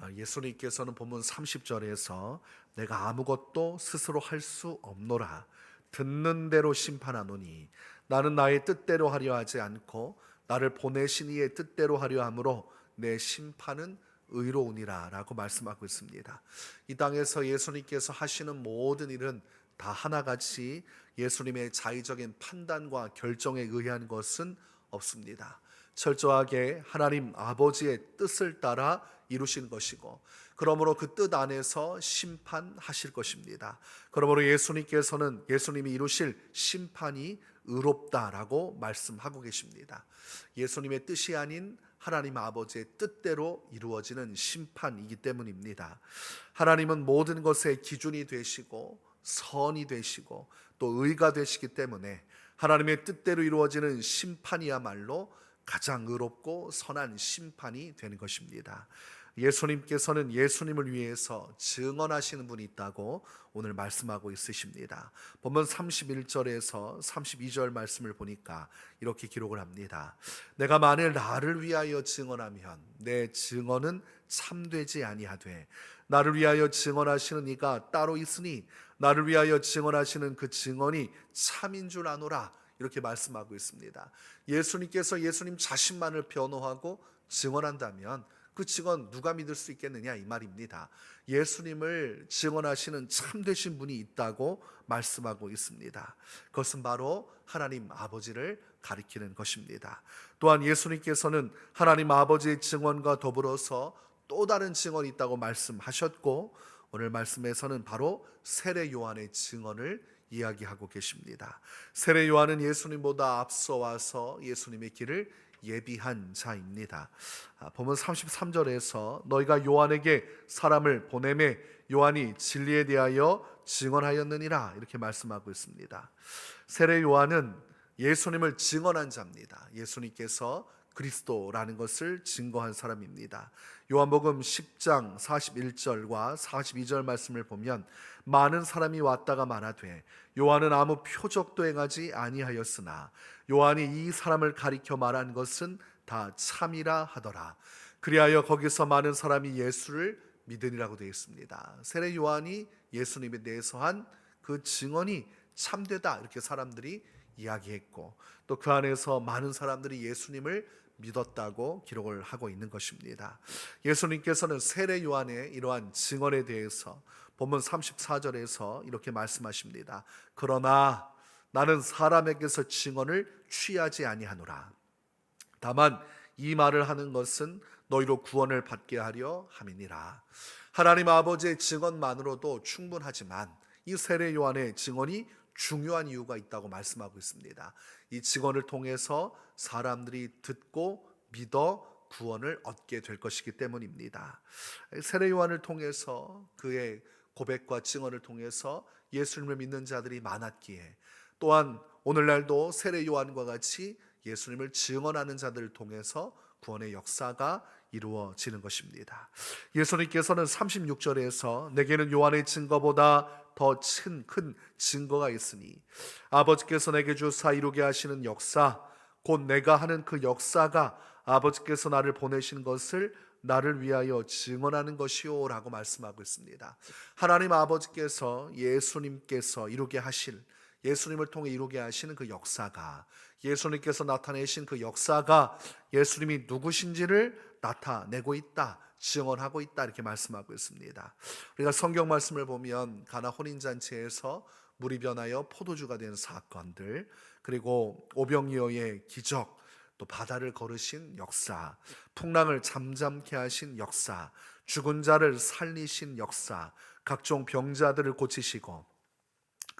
아, 예수님께서는 본문 30절에서 내가 아무것도 스스로 할 수 없노라 듣는 대로 심판하노니 나는 나의 뜻대로 하려 하지 않고 나를 보내신 이의 뜻대로 하려 함으로 내 심판은 의로우니라라고 말씀하고 있습니다. 이 땅에서 예수님께서 하시는 모든 일은 다 하나같이 예수님의 자의적인 판단과 결정에 의한 것은 없습니다. 철저하게 하나님 아버지의 뜻을 따라 이루신 것이고 그러므로 그 뜻 안에서 심판하실 것입니다. 그러므로 예수님께서는 예수님이 이루실 심판이 의롭다라고 말씀하고 계십니다. 예수님의 뜻이 아닌 하나님 아버지의 뜻대로 이루어지는 심판이기 때문입니다. 하나님은 모든 것의 기준이 되시고 선이 되시고 또 의가 되시기 때문에 하나님의 뜻대로 이루어지는 심판이야말로 가장 의롭고 선한 심판이 되는 것입니다. 예수님께서는 예수님을 위해서 증언하시는 분이 있다고 오늘 말씀하고 있으십니다. 본문 31절에서 32절 말씀을 보니까 이렇게 기록을 합니다. 내가 만일 나를 위하여 증언하면 내 증언은 참되지 아니하되 나를 위하여 증언하시는 이가 따로 있으니 나를 위하여 증언하시는 그 증언이 참인 줄 아노라 이렇게 말씀하고 있습니다. 예수님께서 예수님 자신만을 변호하고 증언한다면 그 증언 누가 믿을 수 있겠느냐 이 말입니다. 예수님을 증언하시는 참되신 분이 있다고 말씀하고 있습니다. 그것은 바로 하나님 아버지를 가리키는 것입니다. 또한 예수님께서는 하나님 아버지의 증언과 더불어서 또 다른 증언이 있다고 말씀하셨고 오늘 말씀에서는 바로 세례 요한의 증언을 이야기하고 계십니다. 세례 요한은 예수님보다 앞서 와서 예수님의 길을 예비한 자입니다. 아, 보면 33절에서 너희가 요한에게 사람을 보내매 요한이 진리에 대하여 증언하였느니라 이렇게 말씀하고 있습니다. 세례 요한은 예수님을 증언한 자입니다. 예수님께서 그리스도라는 것을 증거한 사람입니다. 요한복음 10장 41절과 42절 말씀을 보면 많은 사람이 왔다가 말하되 요한은 아무 표적도 행하지 아니하였으나 요한이 이 사람을 가리켜 말한 것은 다 참이라 하더라. 그리하여 거기서 많은 사람이 예수를 믿으리라고 되어 있습니다. 세례 요한이 예수님에 대해서 한 그 증언이 참되다 이렇게 사람들이 이야기했고 또 그 안에서 많은 사람들이 예수님을 믿었다고 기록을 하고 있는 것입니다. 예수님께서는 세례 요한의 이러한 증언에 대해서 본문 34절에서 이렇게 말씀하십니다. 그러나 나는 사람에게서 증언을 취하지 아니하노라. 다만 이 말을 하는 것은 너희로 구원을 받게 하려 함이니라. 하나님 아버지의 증언만으로도 충분하지만 이 세례 요한의 증언이 중요한 이유가 있다고 말씀하고 있습니다. 이 증언을 통해서 사람들이 듣고 믿어 구원을 얻게 될 것이기 때문입니다. 세례 요한을 통해서 그의 고백과 증언을 통해서 예수님을 믿는 자들이 많았기에 또한 오늘날도 세례 요한과 같이 예수님을 증언하는 자들을 통해서 구원의 역사가 이루어지는 것입니다. 예수님께서는 36절에서 내게는 요한의 증거보다 더큰 증거가 있으니 아버지께서 내게 주 사 이루게 하시는 역사 곧 내가 하는 그 역사가 아버지께서 나를 보내신 것을 나를 위하여 증언하는 것이요라고 말씀하고 있습니다. 하나님 아버지께서 예수님께서 이루게 하실 예수님을 통해 이루게 하시는 그 역사가 예수님께서 나타내신 그 역사가 예수님이 누구신지를 나타내고 있다. 증언하고 있다 이렇게 말씀하고 있습니다. 우리가 성경 말씀을 보면 가나 혼인 잔치에서 물이 변하여 포도주가 된 사건들 그리고 오병이어의 기적 또 바다를 걸으신 역사 풍랑을 잠잠케 하신 역사 죽은 자를 살리신 역사 각종 병자들을 고치시고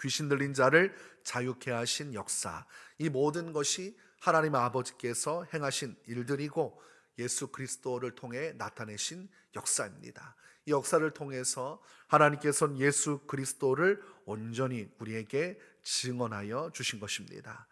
귀신 들린 자를 자유케 하신 역사 이 모든 것이 하나님 아버지께서 행하신 일들이고 예수 그리스도를 통해 나타내신 역사입니다. 이 역사를 통해서 하나님께서는 예수 그리스도를 온전히 우리에게 증언하여 주신 것입니다.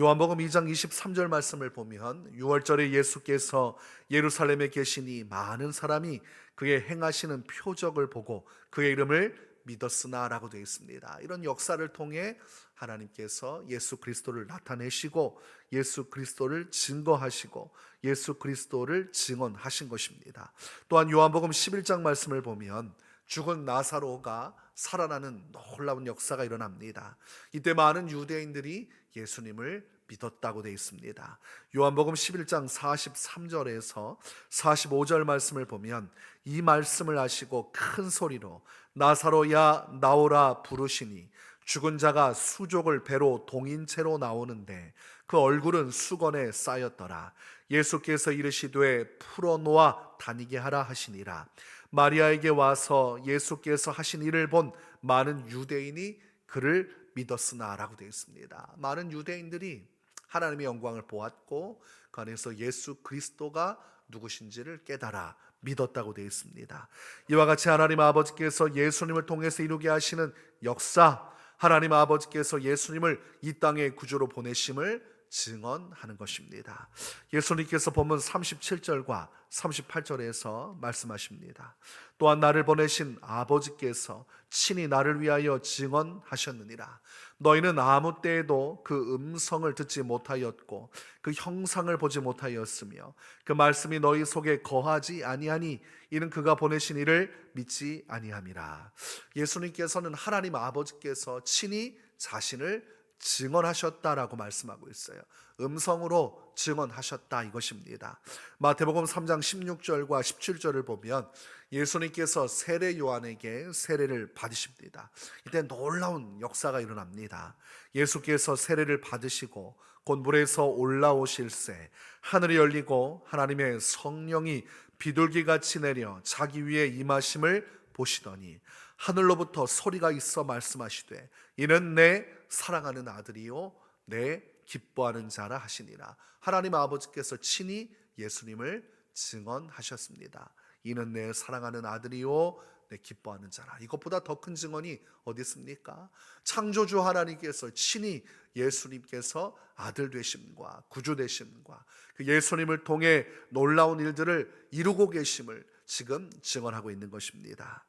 요한복음 2장 23절 말씀을 보면 6월절에 예수께서 예루살렘에 계시니 많은 사람이 그의 행하시는 표적을 보고 그의 이름을 믿었으나라고 되어 있습니다. 이런 역사를 통해 하나님께서 예수 그리스도를 나타내시고 예수 그리스도를 증거하시고 예수 그리스도를 증언하신 것입니다. 또한 요한복음 11장 말씀을 보면 죽은 나사로가 살아나는 놀라운 역사가 일어납니다. 이때 많은 유대인들이 예수님을 믿었다고 되어 있습니다. 요한복음 11장 43절에서 45절 말씀을 보면 이 말씀을 하시고 큰 소리로 나사로야 나오라 부르시니 죽은 자가 수족을 배로 동인 채로 나오는데 그 얼굴은 수건에 쌓였더라. 예수께서 이르시되 풀어놓아 다니게 하라 하시니라. 마리아에게 와서 예수께서 하신 일을 본 많은 유대인이 그를 믿었으나라고 되어 있습니다. 많은 유대인들이 하나님의 영광을 보았고 그 안에서 예수 그리스도가 누구신지를 깨달아 믿었다고 되어 있습니다. 이와 같이 하나님 아버지께서 예수님을 통해서 이루게 하시는 역사, 하나님 아버지께서 예수님을 이 땅의 구주로 보내심을 증언하는 것입니다. 예수님께서 본문 37절과 38절에서 말씀하십니다. 또한 나를 보내신 아버지께서 친히 나를 위하여 증언하셨느니라. 너희는 아무 때에도 그 음성을 듣지 못하였고 그 형상을 보지 못하였으며 그 말씀이 너희 속에 거하지 아니하니 이는 그가 보내신 이를 믿지 아니함이라. 예수님께서는 하나님 아버지께서 친히 자신을 증언하셨다라고 말씀하고 있어요. 음성으로 증언하셨다 이것입니다. 마태복음 3장 16절과 17절을 보면 예수님께서 세례 요한에게 세례를 받으십니다. 이때 놀라운 역사가 일어납니다. 예수께서 세례를 받으시고 곧 물에서 올라오실새 하늘이 열리고 하나님의 성령이 비둘기 같이 내려 자기 위에 임하심을 보시더니 하늘로부터 소리가 있어 말씀하시되 이는 내 사랑하는 아들이요 내 기뻐하는 자라 하시니라 하나님 아버지께서 친히 예수님을 증언하셨습니다. 이는 내 사랑하는 아들이요 내 기뻐하는 자라. 이것보다 더 큰 증언이 어디 있습니까? 창조주 하나님께서 친히 예수님께서 아들 되심과 구주 되심과 그 예수님을 통해 놀라운 일들을 이루고 계심을 지금 증언하고 있는 것입니다.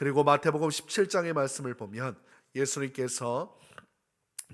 그리고 마태복음 17장의 말씀을 보면 예수님께서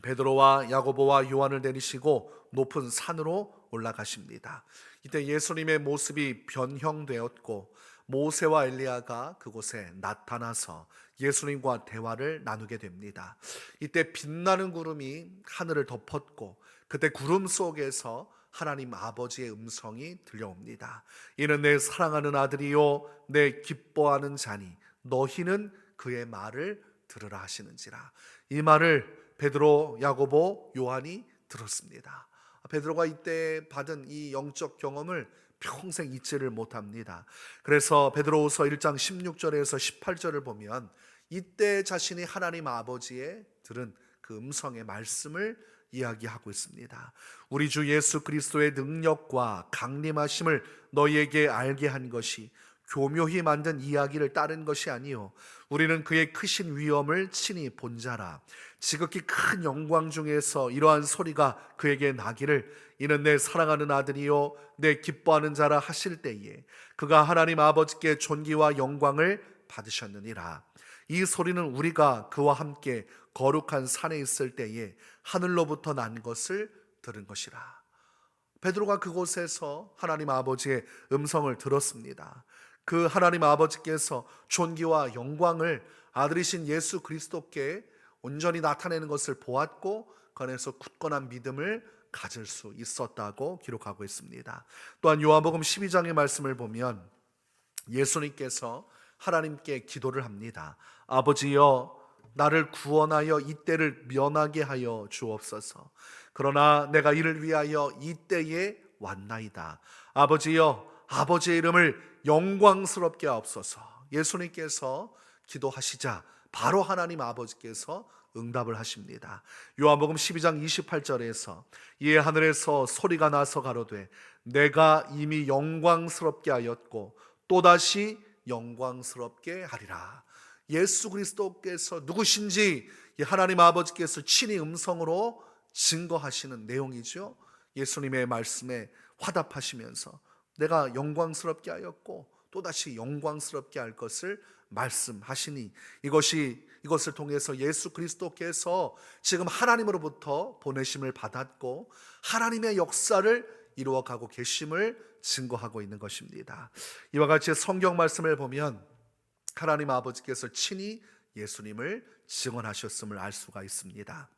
베드로와 야고보와 요한을 내리시고 높은 산으로 올라가십니다. 이때 예수님의 모습이 변형되었고 모세와 엘리야가 그곳에 나타나서 예수님과 대화를 나누게 됩니다. 이때 빛나는 구름이 하늘을 덮었고 그때 구름 속에서 하나님 아버지의 음성이 들려옵니다. 이는 내 사랑하는 아들이요 내 기뻐하는 자니 너희는 그의 말을 들으라 하시는지라. 이 말을 베드로, 야고보, 요한이 들었습니다. 베드로가 이때 받은 이 영적 경험을 평생 잊지를 못합니다. 그래서 베드로후서 1장 16절에서 18절을 보면 이때 자신이 하나님 아버지의 들은 그 음성의 말씀을 이야기하고 있습니다. 우리 주 예수 그리스도의 능력과 강림하심을 너희에게 알게 한 것이 교묘히 만든 이야기를 따른 것이 아니요. 우리는 그의 크신 위엄을 친히 본 자라. 지극히 큰 영광 중에서 이러한 소리가 그에게 나기를 이는 내 사랑하는 아들이요 내 기뻐하는 자라 하실 때에 그가 하나님 아버지께 존귀와 영광을 받으셨느니라. 이 소리는 우리가 그와 함께 거룩한 산에 있을 때에 하늘로부터 난 것을 들은 것이라. 베드로가 그곳에서 하나님 아버지의 음성을 들었습니다. 그 하나님 아버지께서 존귀와 영광을 아들이신 예수 그리스도께 온전히 나타내는 것을 보았고 그 안에서 굳건한 믿음을 가질 수 있었다고 기록하고 있습니다. 또한 요한복음 12장의 말씀을 보면 예수님께서 하나님께 기도를 합니다. 아버지여 나를 구원하여 이때를 면하게 하여 주옵소서. 그러나 내가 이를 위하여 이때에 왔나이다. 아버지여 아버지의 이름을 영광스럽게 하옵소서. 예수님께서 기도하시자 바로 하나님 아버지께서 응답을 하십니다. 요한복음 12장 28절에서 이에 하늘에서 소리가 나서 가로되 내가 이미 영광스럽게 하였고 또다시 영광스럽게 하리라. 예수 그리스도께서 누구신지 하나님 아버지께서 친히 음성으로 증거하시는 내용이죠. 예수님의 말씀에 화답하시면서 내가 영광스럽게 하였고 또다시 영광스럽게 할 것을 말씀하시니 이것이 이것을 통해서 예수 그리스도께서 지금 하나님으로부터 보내심을 받았고 하나님의 역사를 이루어 가고 계심을 증거하고 있는 것입니다. 이와 같이 성경 말씀을 보면 하나님 아버지께서 친히 예수님을 증언하셨음을 알 수가 있습니다.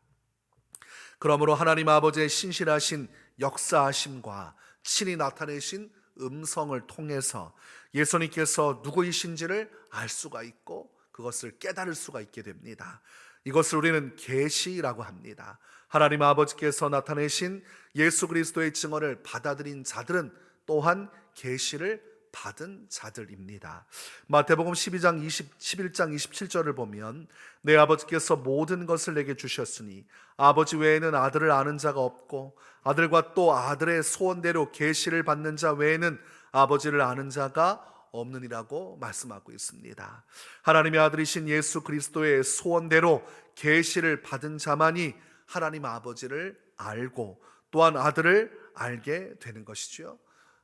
그러므로 하나님 아버지의 신실하신 역사하심과 친히 나타내신 음성을 통해서 예수님께서 누구이신지를 알 수가 있고 그것을 깨달을 수가 있게 됩니다. 이것을 우리는 계시라고 합니다. 하나님 아버지께서 나타내신 예수 그리스도의 증언을 받아들인 자들은 또한 계시를 받은 자들입니다. 마태복음 12장 20 11장 27절을 보면 내 아버지께서 모든 것을 내게 주셨으니 아버지 외에는 아들을 아는 자가 없고 아들과 또 아들의 소원대로 계시를 받는 자 외에는 아버지를 아는 자가 없느니라고 말씀하고 있습니다. 하나님의 아들이신 예수 그리스도의 소원대로 계시를 받은 자만이 하나님 아버지를 알고 또한 아들을 알게 되는 것이지요.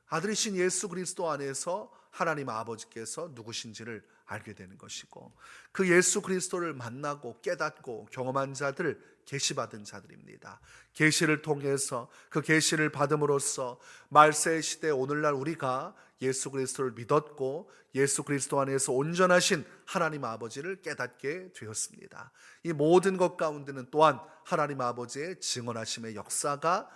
아들이신 예수 그리스도 안에서 하나님 아버지께서 누구신지를 알게 되는 것이고 그 예수 그리스도를 만나고 깨닫고 경험한 자들 계시 받은 자들입니다. 계시를 통해서 그 계시를 받음으로써 말세 시대 오늘날 우리가 예수 그리스도를 믿었고 예수 그리스도 안에서 온전하신 하나님 아버지를 깨닫게 되었습니다. 이 모든 것 가운데는 또한 하나님 아버지의 증언하심의 역사가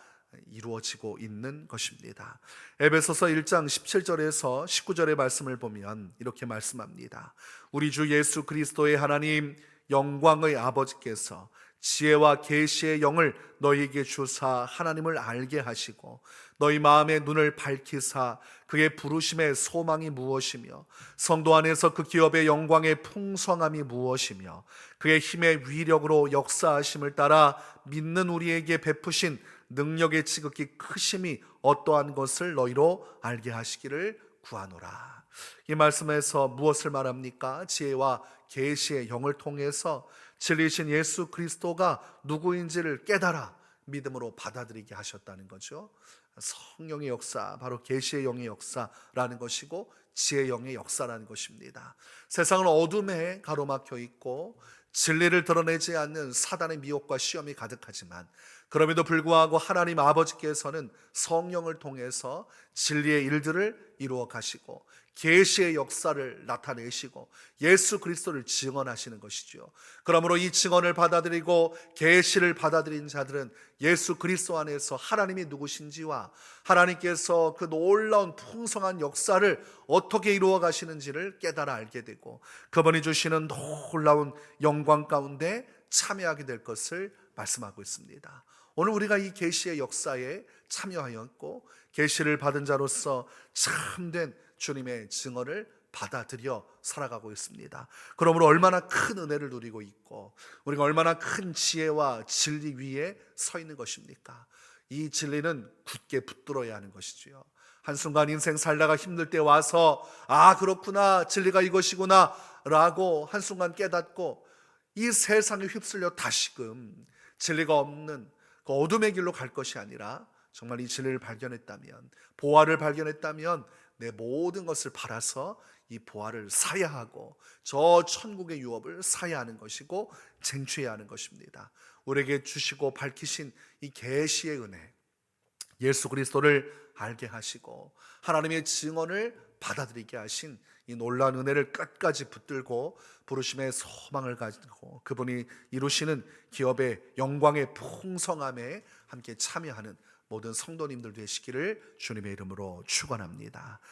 이루어지고 있는 것입니다. 에베소서 1장 17절에서 19절의 말씀을 보면 이렇게 말씀합니다. 우리 주 예수 그리스도의 하나님 영광의 아버지께서 지혜와 계시의 영을 너희에게 주사 하나님을 알게 하시고 너희 마음의 눈을 밝히사 그의 부르심의 소망이 무엇이며 성도 안에서 그 기업의 영광의 풍성함이 무엇이며 그의 힘의 위력으로 역사하심을 따라 믿는 우리에게 베푸신 능력의 지극히 크심이 어떠한 것을 너희로 알게 하시기를 구하노라. 이 말씀에서 무엇을 말합니까? 지혜와 계시의 영을 통해서 진리신 예수 그리스도가 누구인지를 깨달아 믿음으로 받아들이게 하셨다는 거죠. 성령의 역사, 바로 계시의 영의 역사라는 것이고 지혜의 영의 역사라는 것입니다. 세상은 어둠에 가로막혀 있고 진리를 드러내지 않는 사단의 미혹과 시험이 가득하지만 그럼에도 불구하고 하나님 아버지께서는 성령을 통해서 진리의 일들을 이루어 가시고 계시의 역사를 나타내시고 예수 그리스도를 증언하시는 것이죠. 그러므로 이 증언을 받아들이고 계시를 받아들인 자들은 예수 그리스도 안에서 하나님이 누구신지와 하나님께서 그 놀라운 풍성한 역사를 어떻게 이루어 가시는지를 깨달아 알게 되고 그분이 주시는 놀라운 영광 가운데 참여하게 될 것을 말씀하고 있습니다. 오늘 우리가 이 계시의 역사에 참여하였고 계시를 받은 자로서 참된 주님의 증언을 받아들여 살아가고 있습니다. 그러므로 얼마나 큰 은혜를 누리고 있고 우리가 얼마나 큰 지혜와 진리 위에 서 있는 것입니까? 이 진리는 굳게 붙들어야 하는 것이지요. 한순간 인생 살다가 힘들 때 와서 아 그렇구나 진리가 이것이구나 라고 한순간 깨닫고 이 세상에 휩쓸려 다시금 진리가 없는 그 어둠의 길로 갈 것이 아니라 정말 이 진리를 발견했다면 보화를 발견했다면 내 모든 것을 팔아서 이 보화를 사야 하고 저 천국의 유업을 사야 하는 것이고 쟁취해야 하는 것입니다. 우리에게 주시고 밝히신 이 계시의 은혜 예수 그리스도를 알게 하시고 하나님의 증언을 받아들이게 하신 이 놀라운 은혜를 끝까지 붙들고 부르심의 소망을 가지고 그분이 이루시는 기업의 영광의 풍성함에 함께 참여하는 모든 성도님들 되시기를 주님의 이름으로 축원합니다.